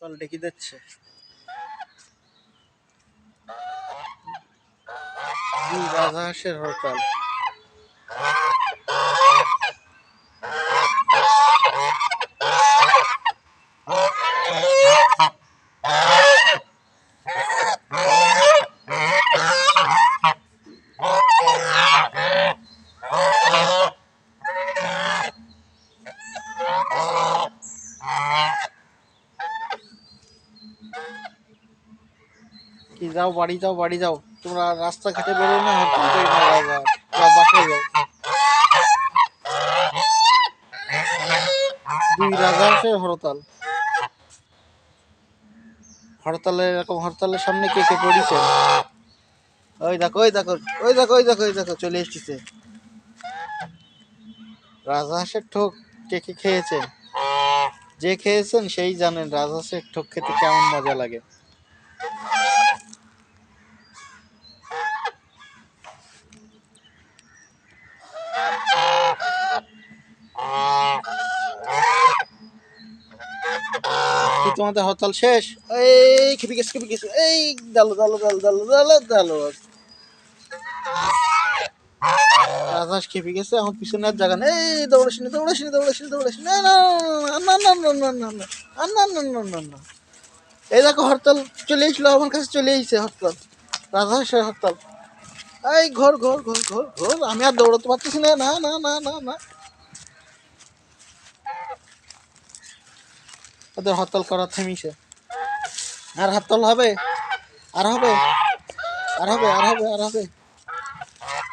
তল ডেকে দিচ্ছে। রাজা হাঁসের হরতাল। কি, যাও বাড়ি যাও বাড়ি, যাও। তোমরা রাস্তাঘাটে বেরো না যাও বাসায় যাও। দুই রাজহাঁসের হরতাল। হরতালে, এরকম হরতালের সামনে কে কে পড়িছে? ওই দেখো ওই দেখো ওই দেখো ওই দেখো ওই দেখো, চলে এসেছে। রাজহাঁসের ঠোক, কে কে খেয়েছেন যে খেয়েছেন সেই জানেন রাজহাঁসের ঠোক খেতে কেমন মজা লাগে। তোমাদের হরতাল শেষ? এই, খেপে গেছে খেপে গেছে। এই দালো দালো দালো দালো দালো দালো। রাজহাঁস খেপে গেছে এখন পিছনে আর জায়গা নেই দৌড়াসিনি দৌড়াসিনি না না না না না না না না না না না না না এই দেখো হরতাল চলে এসলো আমার কাছে চলে এসেছে হরতাল রাজহাঁসের হরতাল এই ঘর ঘর ঘর ঘর ঘর আমি আর দৌড়াতে পারতেছি না না না না না না ওদের হরতাল করা থেমিছে আর হরতাল হবে আর হবে আর হবে আর হবে আর হবে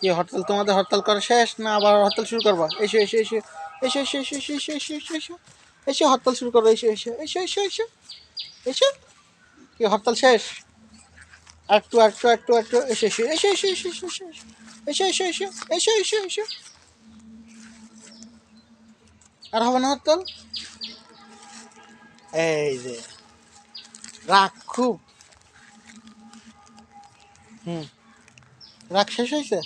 কি হরতাল তোমাদের হরতাল করা শেষ না আবার হরতাল শুরু করবা এসো এসো এসো এসো এসো এসো এসো এসো এসো এসো এসো এসো হরতাল শুরু করো এসো এসো এসো এসো এসো এসো কি হরতাল শেষ একটু একটু একটু একটু এসো এসো এসো এসো এসো এসো এসো এসো এসো এসো এসো এসো এসো আর হবে না হরতাল এই যে রাগ খুব হুম রাগ শেষ হয়েছে